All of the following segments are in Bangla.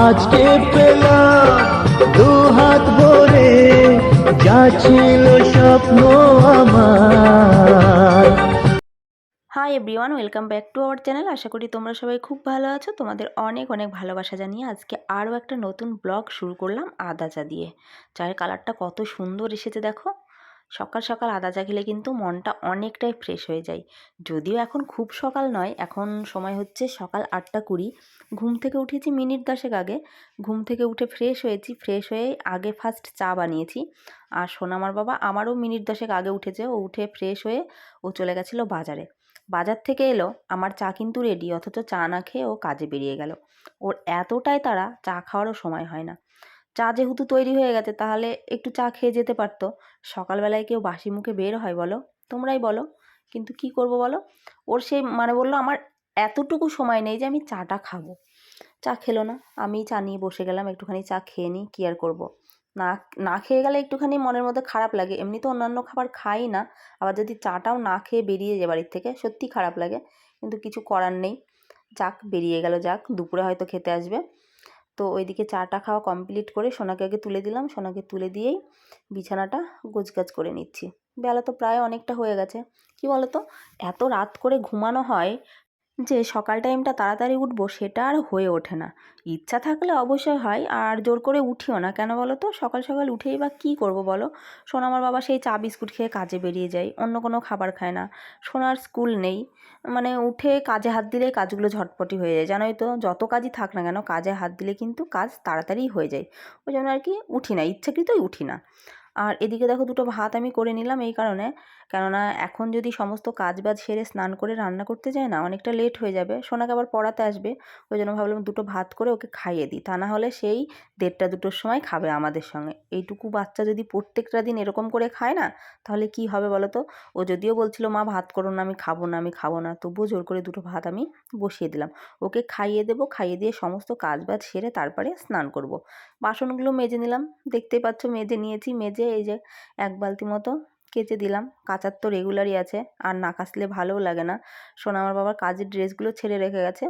আজকে পেলাম দু হাত ভরে, যা ছিল স্বপ্ন আমার। Hi everyone welcome back to our channel আশা করি তোমরা সবাই খুব ভালো আছো। তোমাদের অনেক অনেক ভালোবাসা জানিয়ে আজকে আরও একটা নতুন ব্লগ শুরু করলাম আদা চা দিয়ে চায়ের কালারটা কত সুন্দর এসেছে দেখো। সকাল সকাল আদা চা খেলে কিন্তু মনটা অনেকটাই ফ্রেশ হয়ে যায়। যদিও এখন খুব সকাল নয়, এখন সময় হচ্ছে সকাল আটটা কুড়ি। ঘুম থেকে উঠেছি মিনিট দশেক আগে। ঘুম থেকে উঠে ফ্রেশ হয়েছি ফ্রেশ হয়ে আগে ফার্স্ট চা বানিয়েছি। আর সোনামার বাবা আমারও মিনিট দশেক আগে উঠেছে, ও উঠে ফ্রেশ হয়ে ও চলে গেছিল বাজারে। বাজার থেকে এলো, আমার চা কিন্তু রেডি অথচ চা না খেয়ে ও কাজে বেরিয়ে গেল। ওর এতটাই তারা চা খাওয়ারও সময় হয় না। চা যেহেতু তৈরি হয়ে গেছে, তাহলে একটু চা খেয়ে যেতে পারতো। সকালবেলায় কেউ বাসি মুখে বের হয় বলো, তোমরাই বলো। কিন্তু কি করব বলো? ওর সেই মানে বলল, আমার এতটুকু সময় নেই যে আমি চাটা খাব। চা খেলো না। আমি চা নিয়ে বসে গেলাম, একটুখানি চা খেয়ে নিই, কী আর করব? না না খেয়ে গেলে একটুখানি মনের মধ্যে খারাপ লাগে। এমনি তো অন্যান্য খাবার খাই না। আবার যদি চাটাও না খেয়ে বেরিয়ে যায় বাড়ির থেকে, সত্যি খারাপ লাগে। কিন্তু কিছু করার নেই। যাক, বেরিয়ে গেল, যাক। দুপুরে হয়তো খেতে আসবে। তো ওইদিকে চাটা খাওয়া কমপ্লিট করে সোনাকে আগে তুলে দিলাম। সোনাকে তুলে দিয়েই বিছানাটা গোছগাছ করে নিচ্ছি। বেলা তো প্রায় অনেকটা হয়ে গেছে। কি বলতো? এত রাত করে ঘুমানো হয় যে সকাল টাইমটা তাড়াতাড়ি উঠবো সেটা আর হয়ে ওঠে না। ইচ্ছা থাকলে অবশ্যই হয়, আর জোর করে উঠিও না। কেন বলো তো? সকাল সকাল উঠেই বা কী করব বলো? সোনা আমার বাবা সেই চা বিস্কুট খেয়ে কাজে বেরিয়ে যায়, অন্য কোনো খাবার খায় না। সোনার স্কুল নেই। মানে উঠে কাজে হাত দিলেই কাজগুলো ঝটপটি হয়ে যায়। জানোই তো, যত কাজই থাক না কেন, কাজে হাত দিলে কিন্তু কাজ তাড়াতাড়ি হয়ে যায়। ওই জন্য আর কি উঠি না, ইচ্ছাকৃতই উঠি না। আর এদিকে দেখো দুটো ভাত আমি করে নিলাম এই কারণে। কেননা এখন যদি সমস্ত কাজ বাজ সেরে স্নান করে রান্না করতে যায় না, অনেকটা লেট হয়ে যাবে। সোনাকে আবার পড়াতে আসবে, ওই জন্য ভাবলাম দুটো ভাত করে ওকে খাইয়ে দিই। তা না হলে সেই দেড়টা দুটোর সময় খাবে আমাদের সঙ্গে। এইটুকু বাচ্চা যদি প্রত্যেকটা দিন এরকম করে খায় না, তাহলে কি হবে বলো তো? ও যদিও বলছিল, মা, ভাত করো না, আমি খাব না, আমি খাব না। তবুও জোর করে দুটো ভাত আমি বসিয়ে দিলাম। ওকে খাইয়ে দেবো, খাইয়ে দিয়ে সমস্ত কাজ বাজ সেরে তারপরে স্নান করব। বাসনগুলো মেজে নিলাম। দেখতেই পাচ্ছ মেজে নিয়েছি, মেজে এই যে এক বালতি মতো কেচে দিলাম। কাচার তো রেগুলারই আছে, আর না কাচলে ভালোও লাগে না। সোনা আমার বাবার কাজের ড্রেসগুলো ছেড়ে রেখে গেছে,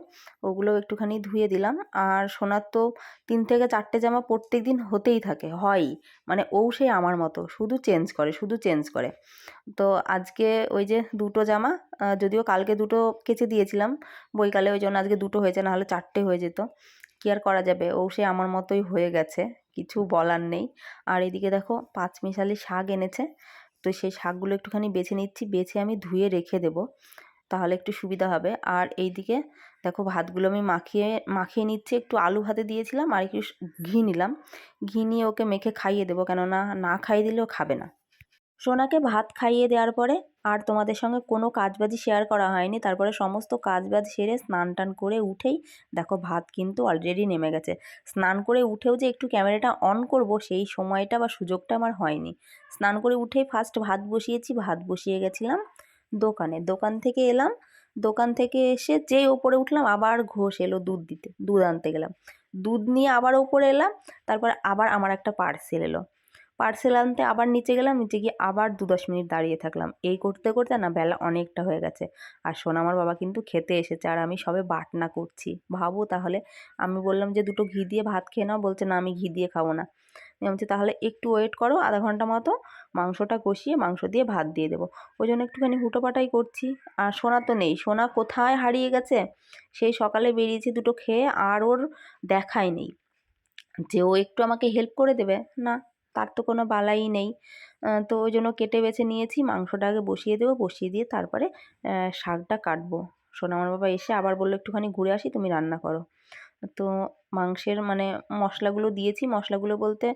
ওগুলো একটুখানি ধুয়ে দিলাম। আর সোনার তো তিন থেকে চারটে জামা প্রত্যেক দিন হতেই থাকে, হয়ই। মানে ও সেই আমার মতো, শুধু চেঞ্জ করে, শুধু চেঞ্জ করে। তো আজকে ওই যে দুটো জামা যদিও কালকে দুটো কেচে দিয়েছিলাম, বইকালে ওই জন্য আজকে দুটো হয়েছে, নাহলে চারটে হয়ে যেত। কি আর করা যাবে। ও সে আমার মতোই হয়ে গেছে, কিছু বলার নেই। আর এদিকে দেখো, পাঁচ মিশালি শাক এনেছে। তো সেই শাকগুলো একটুখানি বেছে নিচ্ছি, বেছে আমি ধুয়ে রেখে দেব, তাহলে একটু সুবিধা হবে। আর এইদিকে দেখো, ভাতগুলো আমি মাখিয়ে মাখিয়ে নিচ্ছি। একটু আলু ভাতে দিয়েছিলাম আর একটু ঘি নিলাম। ঘি নিয়ে ওকে মেখে খাইয়ে দেবো, কেননা না খাইয়ে দিলেও খাবে না। সোনাকে ভাত খাইয়ে দেওয়ার পরে আর তোমাদের সঙ্গে কোনো কাজবাজি শেয়ার করা হয়নি। তারপরে সমস্ত কাজবাজ সেরে স্নান টান করে উঠেই দেখো ভাত কিন্তু অলরেডি নেমে গেছে। স্নান করে উঠেও যে একটু ক্যামেরাটা অন করব সেই সময়টা বা সুযোগটা আমার হয়নি। স্নান করে উঠেই ফার্স্ট ভাত বসিয়েছি, ভাত বসিয়ে গেছিলাম দোকানে। দোকান থেকে এলাম। দোকান থেকে এসে যেই ওপরে উঠলাম আবার ঘোষ এলো দুধ দিতে, দুধ আনতে গেলাম। দুধ নিয়ে আবার ওপরে এলাম, তারপর আবার আমার একটা পার্সেল এলো। পার্সেল আনতে আবার নিচে গেলাম, নিচে গিয়ে আবার দু দশ মিনিট দাঁড়িয়ে থাকলাম। এই করতে করতে না বেলা অনেকটা হয়ে গেছে। আর শোন, আমার বাবা কিন্তু খেতে এসেছে আর আমি সবে বাটনা করছি। ভাবো তাহলে, আমি বললাম যে দুটো ঘি দিয়ে ভাত খেয়ে নাও। বলছে, না, আমি ঘি দিয়ে খাব না। আমি বলছি, তাহলে একটু ওয়েট করো, আধা ঘণ্টা মতো মাংসটা কষিয়ে মাংস দিয়ে ভাত দিয়ে দেবো। ওই জন্য একটুখানি হুটোপাটাই করছি। আর সোনা তো নেই। সোনা কোথায় হারিয়ে গেছে? সেই সকালে বেরিয়েছি দুটো খেয়ে আর ওর দেখাই নেই। যে ও একটু আমাকে হেল্প করে দেবে? না। তার তো কোনো বালাই নেই। তো ওই জন্য কেটে বেছে নিয়েছি, মাংসটা আগে বসিয়ে দেবো, বসিয়ে দিয়ে তারপরে শাকটা কাটবো। সোনামার বাবা এসে আবার বলল, একটুখানি ঘুরে আসি, তুমি রান্না করো। তো মাংসের মানে মশলাগুলো দিয়েছি। মশলাগুলো বলতে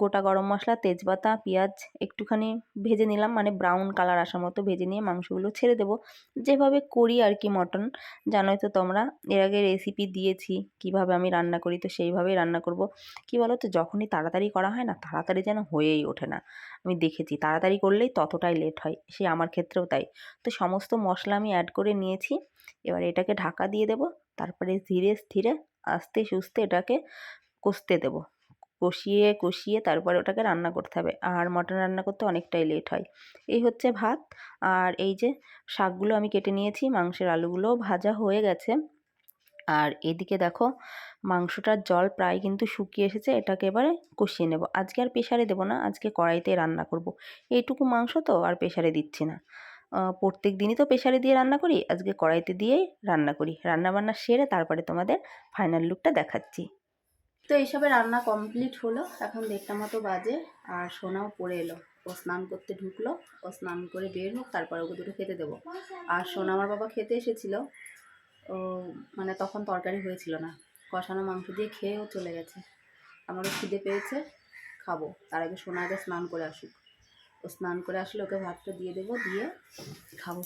গোটা গরম মশলা, তেজপাতা, পেঁয়াজ একটুখানি ভেজে নিলাম। মানে ব্রাউন কালার আসার মতো ভেজে নিয়ে মাংসগুলো ছেড়ে দেবো। যেভাবে করি আর কি মটন, জানোই তো তোমরা। এর আগে রেসিপি দিয়েছি, কীভাবে আমি রান্না করি, তো সেইভাবেই রান্না করব। কি বলো তো যখনই তাড়াতাড়ি করা হয় না, তাড়াতাড়ি যেন হয়েই ওঠে না। আমি দেখেছি, তাড়াতাড়ি করলেই ততটাই লেট হয়। সে আমার ক্ষেত্রেও তাই। তো সমস্ত মশলা আমি অ্যাড করে নিয়েছি। এবার এটাকে ঢাকা দিয়ে দেবো। তারপরে ধীরে স্থিরে আস্তে সুস্তে এটাকে কষতে দেবো। কষিয়ে কষিয়ে তারপরে ওটাকে রান্না করতে হবে। আর মটন রান্না করতে অনেকটাই লেট হয়। এই হচ্ছে ভাত। আর এই যে শাকগুলো আমি কেটে নিয়েছি, মাংসের আলুগুলো ভাজা হয়ে গেছে। আর এদিকে দেখো, মাংসটার জল প্রায় কিন্তু শুকিয়ে এসেছে, এটাকে এবারে কষিয়ে নেব। আজকে আর প্রেশারে দেবো না, আজকে কড়াইতে রান্না করব। এইটুকু মাংস তো আর প্রেশারে দিচ্ছি না। প্রত্যেক দিনই তো প্রেশারে দিয়ে রান্না করি, আজকে কড়াইতে দিয়েই রান্না করি। রান্না বান্না সেরে তারপরে তোমাদের ফাইনাল লুকটা দেখাচ্ছি। তো এইসবে রান্না কমপ্লিট হলো, এখন দেড়টা মতো বাজে, আর সোনাও পড়ে এলো। ও স্নান করতে ঢুকলো, ও স্নান করে বের হোক, তারপরে ওকে দুটো খেতে দেবো। আর সোনা আমার বাবা খেতে এসেছিল, ও মানে তখন তরকারি হয়েছিল না। কষানো মাংস দিয়ে খেয়েও চলে গেছে। আমারও খিদে পেয়েছে, খাব। তার আগে সোনা আগে স্নান করে আসুক। স্নান করে আসলে ওকে ভাতটা দিয়ে দেবো, দিয়ে খাব।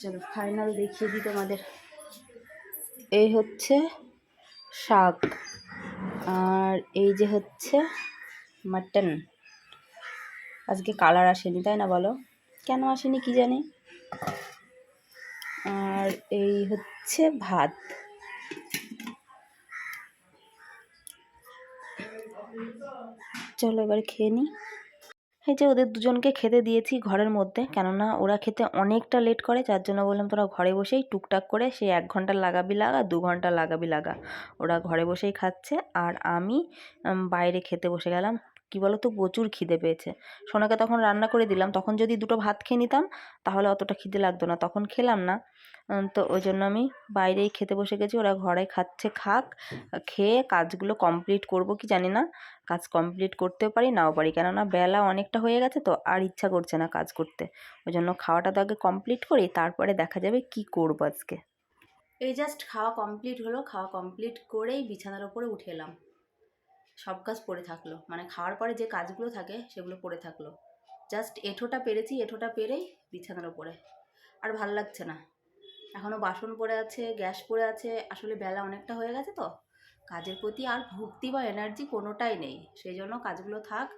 চলো ফাইনাল দেখিয়ে দিই তোমাদের। এই হচ্ছে শাক, আর এই যে হচ্ছে মাটন আজকে কালার আসেনি, তাই না বলো? কেন আসেনি কি জানি? আর এই হচ্ছে ভাত। চলো এবার খেয়ে নিই। এই যে ওদের দুজনকে খেতে দিয়েছি ঘরের মধ্যে, কেননা ওরা খেতে অনেকটা লেট করে, যার জন্য বললাম তোরা ঘরে বসেই টুকটাক করে সেই এক ঘণ্টা লাগাবি লাগা, দু ঘণ্টা লাগাবি লাগা। ওরা ঘরে বসেই খাচ্ছে, আর আমি বাইরে খেতে বসে গেলাম। কি বলো তো প্রচুর খিদে পেয়েছে। সোনাকে তখন রান্না করে দিলাম। তখন যদি দুটো ভাত খেয়ে নিতাম, তাহলে অতটা খিদে লাগতো না। তখন খেলাম না। তো ওই জন্য আমি বাইরেই খেতে বসে গেছি। ওরা ঘরে খাচ্ছে, খাক। খেয়ে কাজগুলো কমপ্লিট করব কি জানি না। কাজ কমপ্লিট করতেও পারি, নাও পারি। কেননা বেলা অনেকটা হয়ে গেছে তো, আর ইচ্ছা করছে না কাজ করতে। ওই জন্য খাওয়াটা তো আগে কমপ্লিট করি, তারপরে দেখা যাবে কি করব আজকে। এই জাস্ট খাওয়া কমপ্লিট হলো। খাওয়া কমপ্লিট করেই বিছানার ওপরে উঠে এলাম। সব কাজ পড়ে থাকল। মানে খাওয়ার পরে যে কাজগুলো থাকে, সেগুলো পড়ে থাকল। জাস্ট এঁঠোটা পেরেছি, এঁঠোটা পেরেই বিছানার ওপরে আর ভালো লাগছে না। এখনও বাসন পড়ে আছে, গ্যাস পড়ে আছে, আসলে বেলা অনেকটা হয়ে গেছে তো। কাজের প্রতি আর ভক্তি বা এনার্জি কোনোটাই নেই। সেই জন্য কাজগুলো থাক।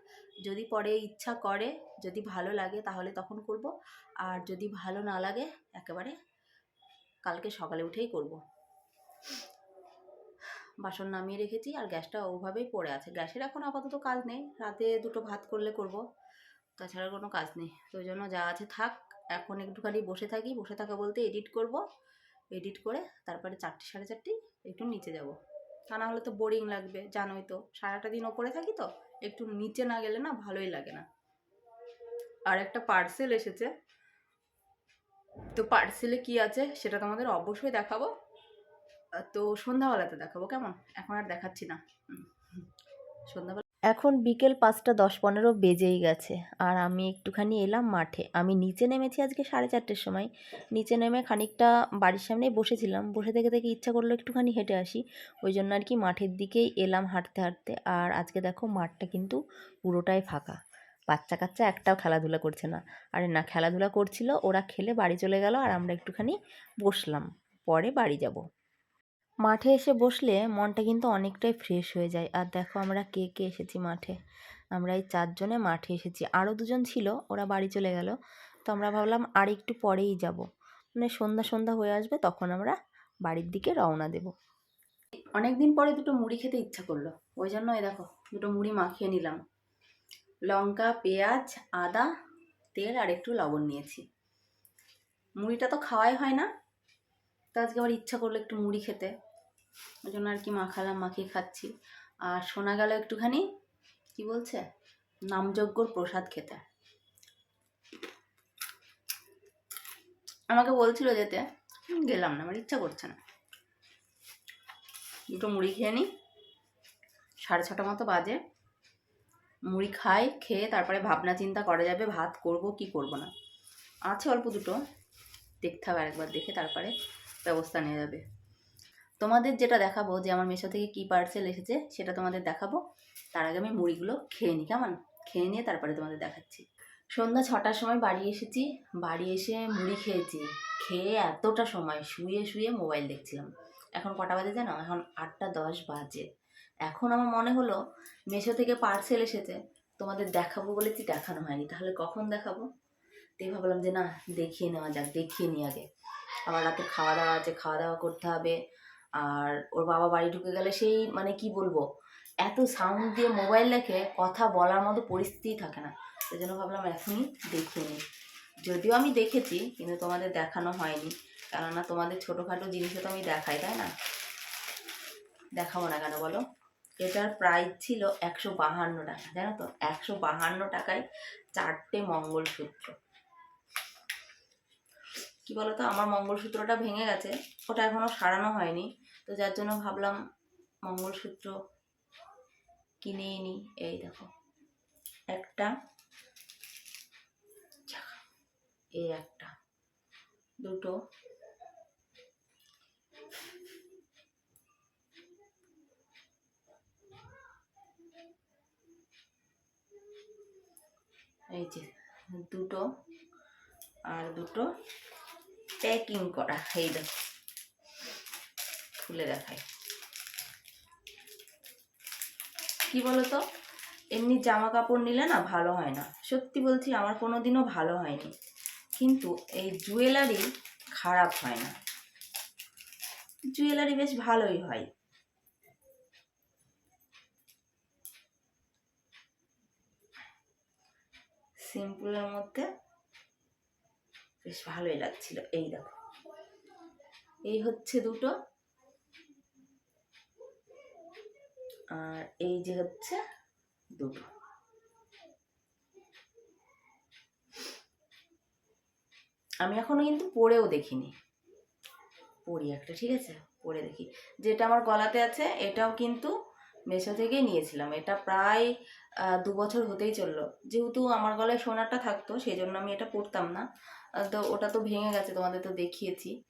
যদি পরে ইচ্ছা করে, যদি ভালো লাগে তাহলে তখন করব। আর যদি ভালো না লাগে, একেবারে কালকে সকালে উঠেই করব। বাসন নামিয়ে রেখেছি আর গ্যাসটা ওভাবেই পড়ে আছে। গ্যাসের এখন আপাতত কাজ নেই। রাতে দুটো ভাত করলে করব। তাছাড়া কোনো কাজ নেই। তো জন্য যা আছে থাক, এখন একটুখানি বসে থাকি। বসে থাকা বলতে এডিট করব। এডিট করে তারপরে চারটে, সাড়ে চারটে একটু নিচে যাব। তা না হলে তো বোরিং লাগবে, জানোই তো। সারাটা দিন ওপরে থাকি তো, একটু নিচে না গেলে না ভালোই লাগে না। আর একটা পার্সেল এসেছে। তো পার্সেলে কি আছে সেটা তোমাদের অবশ্যই দেখাবো। তো সন্ধ্যাবেলাতে দেখাবো, কেমন? এখন আর দেখাচ্ছি না। সন্ধ্যাবেলা এখন বিকেল পাঁচটা দশ পনেরো বেজেই গেছে, আর আমি একটুখানি এলাম মাঠে। আমি নিচে নেমেছি আজকে সাড়ে চারটের সময়। নিচে নেমে খানিকটা বাড়ির সামনেই বসেছিলাম। বসে থেকে থেকে ইচ্ছা করল একটুখানি হেঁটে আসি। ওই জন্য আর কি মাঠের দিকেই এলাম হাঁটতে হাঁটতে। আর আজকে দেখো মাঠটা কিন্তু পুরোটাই ফাঁকা। বাচ্চা কাচ্চা একটাও খেলাধুলা করছে না। আরে না, খেলাধুলা করছিল, ওরা খেলে বাড়ি চলে গেল, আর আমরা একটুখানি বসলাম। পরে বাড়ি যাব। মাঠে এসে বসলে মনটা কিন্তু অনেকটাই ফ্রেশ হয়ে যায়। আর দেখো আমরা কে কে এসেছি মাঠে? আমরা এই চারজনে মাঠে এসেছি। আরও দুজন ছিল, ওরা বাড়ি চলে গেল। তো আমরা ভাবলাম আর একটু পরেই যাব। মানে সন্ধ্যা সন্ধ্যা হয়ে আসবে, তখন আমরা বাড়ির দিকে রওনা দেব। অনেক দিন পরে দুটো মুড়ি খেতে ইচ্ছা করল। ওই জন্য এই দেখো, দুটো মুড়ি মাখিয়ে নিলাম। লঙ্কা, পেঁয়াজ, আদা, তেল আর একটু লবণ নিয়েছি। মুড়িটা তো খাওয়াই হয় না। তো আজকে আবার ইচ্ছা করল একটু মুড়ি খেতে। ওই জন্য আর কি মাখালাম, মাখিয়ে খাচ্ছি। আর শোনা গেল একটুখানি, কি বলছে? নামযজ্ঞর প্রসাদ খেতে। আমাকে বলছিল যেতে গেলাম না, আমার ইচ্ছা করছে না। দুটো মুড়ি খেয়ে নিই, সাড়ে ছটা মতো বাজে। মুড়ি খাই, খেয়ে তারপরে ভাবনা চিন্তা করা যাবে, ভাত করব কি করব না। আছে অল্প দুটো, দেখতে হবে আরেকবার, দেখে তারপরে ব্যবস্থা নেওয়া যাবে। তোমাদের যেটা দেখাবো যে আমার মেশো থেকে কী পার্সেল এসেছে, সেটা তোমাদের দেখাবো। তার আগে আমি মুড়িগুলো খেয়ে নিই, কেমন? খেয়ে নিয়ে তারপরে তোমাদের দেখাচ্ছি। সন্ধ্যা ছটার সময় বাড়ি এসেছি, বাড়ি এসে মুড়ি খেয়েছি। খেয়ে এতটা সময় শুয়ে শুয়ে মোবাইল দেখছিলাম। এখন কটা বাজে জানো? এখন আটটা দশ বাজে। এখন আমার মনে হলো মেশো থেকে পার্সেল এসেছে, তোমাদের দেখাবো বলেছি দেখানো হয়নি? তাহলে কখন দেখাবো? তাই ভাবলাম যে না, দেখিয়ে নেওয়া যাক, দেখিয়ে নিই আগে। আবার রাতে খাওয়া দাওয়া আছে, খাওয়া দাওয়া করতে হবে। আর ওর বাবা বাড়ি ঢুকে গেলে সেই মানে কি বলব, এত সাউন্ড দিয়ে মোবাইল রেখে কথা বলার মতো পরিস্থিতি থাকে না। সেই জন্য ভাবলাম এখনই দেখিয়ে নিই। যদিও আমি দেখেছি, কিন্তু তোমাদের দেখানো হয়নি। কেননা তোমাদের ছোটোখাটো জিনিসও তো আমি দেখাই, তাই না? দেখাবো না কেন বলো? এটার প্রাইস ছিল একশো বাহান্ন টাকা, জানো তো? একশো বাহান্ন টাকায় চারটে মঙ্গলসূত্র। কি বলতো? আমার মঙ্গলসূত্রটা ভেঙে গেছে। ওটা এখনও সারানো হয়নি। তো যার জন্য ভাবলাম মঙ্গলসূত্র কিনে নি এই দেখো, একটা এই একটা, দুটো, এই যে দুটো, আর দুটো প্যাকিং করা, এই দেখো। খুলে দেখাই কি বলতো? এমনি জামা কাপড় নিলে না ভালো হয় না। সত্যি বলছি, আমার কোনো দিনও ভালো হয়নি। কিন্তু এই জুয়েলারি খারাপ হয় না। জুয়েলারি বেশ ভালোই হয়। সিম্পলের মধ্যে বেশ ভালোই লাগছিল। এই দেখো। এই হচ্ছে দুটো আর এই যে হচ্ছে দুটো। আমি এখনও কিন্তু পরেও দেখিনি। পরি একটা, ঠিক আছে? পরে দেখি। যেটা আমার গলাতে আছে, এটাও কিন্তু মেশো থেকেই নিয়েছিলাম। এটা প্রায় দু বছর হতেই চলল। যেহেতু আমার গলায় সোনাটা থাকতো সেই জন্য আমি এটা পরতাম না। তো ওটা তো ভেঙে গেছে, তোমাদের তো দেখিয়েছি।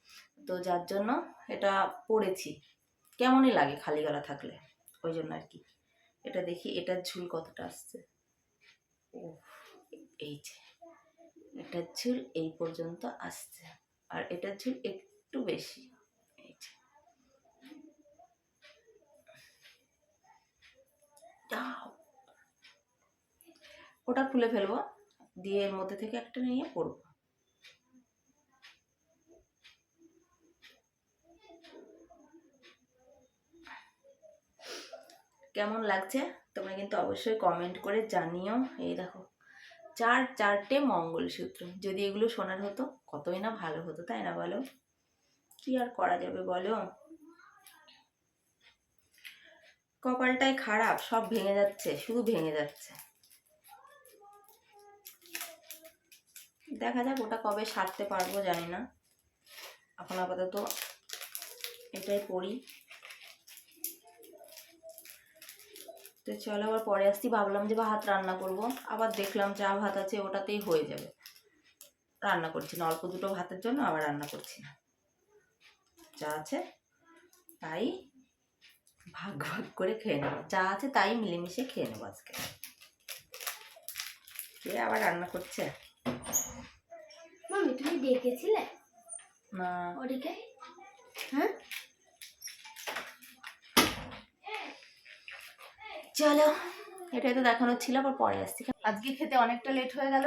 তো যার জন্য এটা পরেছি কেমনই লাগে খালি গলা থাকলে? ওই জন্য আর কি। এটা দেখি, এটার ঝুল কতটা আসছে? ও এই যে, এটার ঝুল এই পর্যন্ত আসছে। আর এটার ঝুল একটু বেশি, এই যে। ওটা খুলে ফেলব, দিয়ে এর মধ্যে থেকে একটা নিয়ে পরবো কেমন লাগছে? তোমরা কিন্তু অবশ্যই কমেন্ট করে জানিও। এই দেখো, চার, চারটে মঙ্গলসূত্র। যদি এগুলো শোনার হতো, কতই না ভালো হতো, তাই না বলো? কি আর করা যাবে বলো? কপালটাই খারাপ, সব ভেঙে যাচ্ছে, শুধু ভেঙে যাচ্ছে। দেখা যাক ওটা কবে সারতে পারব, জানি না। এখন আপাতত এটাই পড়ি। তো চলো আবার পরে আসছি। ভাবলাম যে ভাত রান্না করব। আবার দেখলাম যা ভাত আছে ওটাতেই হয়ে যাবে। রান্না করছি না অল্প দুটো ভাতের জন্য আবার রান্না করছি না। যা আছে তাই ভাগ ভাগ করে খেয়ে নেব। যা আছে তাই মিলেমিশে খেয়ে নেব আজকে। কে আবার রান্না করছে? মামি তুমি ডেকেছিলে? না। ওদিকে? হ্যাঁ? চলো। এটাই তো দেখানো ছিল, আবার পরে আসছি। আজকে খেতে অনেকটা লেট হয়ে গেল।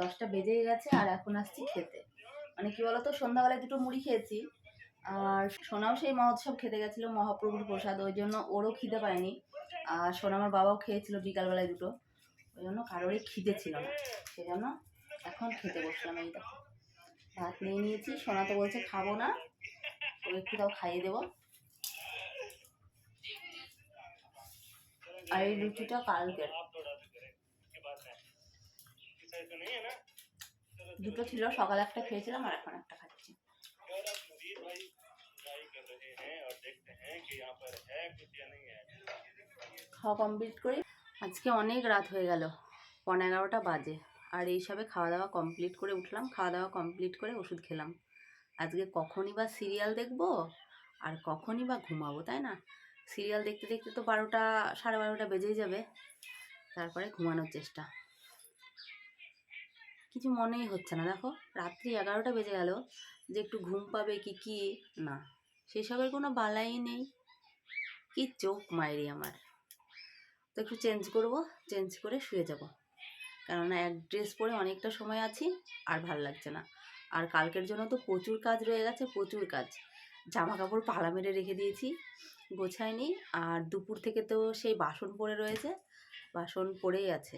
দশটা বেজে গেছে, আর এখন আসছি খেতে। মানে কি বলতো, সন্ধ্যাবেলায় দুটো মুড়ি খেয়েছি, আর সোনাও সেই মহোৎসব খেতে গেছিল, মহাপ্রভুর প্রসাদ, ওই জন্য ওরও খিদে পায়নি। আর সোনা আমার বাবাও খেয়েছিল বিকালবেলায় দুটো, ওই জন্য কারোরই খিদে ছিল না। সেই জন্য এখন খেতে বসলাম এইটা ভাত নিয়ে নিয়েছি, সোনা তো বলছে খাব না, ও একটু তাও খাইয়ে দেবো। আর এই লুচিটা কালকের। দুটো ছিল, সকালে একটা খেয়েছিলাম আর এখন একটা খাচ্ছি। খাওয়া কমপ্লিট করি। আজকে অনেক রাত হয়ে গেল পনেরো এগারোটা বাজে। আর এইসবে খাওয়া দাওয়া কমপ্লিট করে উঠলাম, খাওয়া দাওয়া কমপ্লিট করে ওষুধ খেলাম। আজকে কখনই বা সিরিয়াল দেখব আর কখনই বা ঘুমাবো, তাই না? সিরিয়াল দেখতে দেখতে তো বারোটা, সাড়ে বারোটা বেজেই যাবে। তারপরে ঘুমানোর চেষ্টা। কিছু মনেই হচ্ছে না। দেখো, রাত্রি এগারোটা বেজে গেল। যে একটু ঘুম পাবে কি কি, না। সেসবের কোনো বালাই নেই। কি চোখ মায়েরি আমার। তো একটু চেঞ্জ করব, চেঞ্জ করে শুয়ে যাব। কেননা এক ড্রেস পরে অনেকটা সময় আছি, আর ভালো লাগছে না। আর কালকের জন্য তো প্রচুর কাজ রয়ে গেছে, প্রচুর কাজ। জামা কাপড় পালা মেরে রেখে দিয়েছি গোছায়নি আর দুপুর থেকে তো সেই বাসন পড়ে রয়েছে, বাসন পড়েই আছে।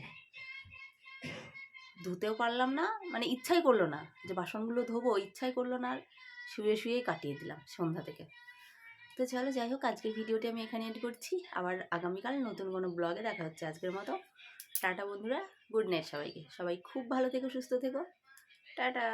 ধুতেও পারলাম না মানে ইচ্ছাই করল না যে বাসনগুলো ধোবো, ইচ্ছাই করল না আর শুয়ে শুয়েই কাটিয়ে দিলাম সন্ধ্যা থেকে। তো চলো যাই হোক, আজকের ভিডিওটি আমি এখানে এড করছি। আবার আগামীকাল নতুন কোনো ব্লগে দেখা হচ্ছে আজকের মতো। টাটা বন্ধুরা গুড নাইট সবাইকে। সবাই খুব ভালো থেকো, সুস্থ থেকো। টাটা।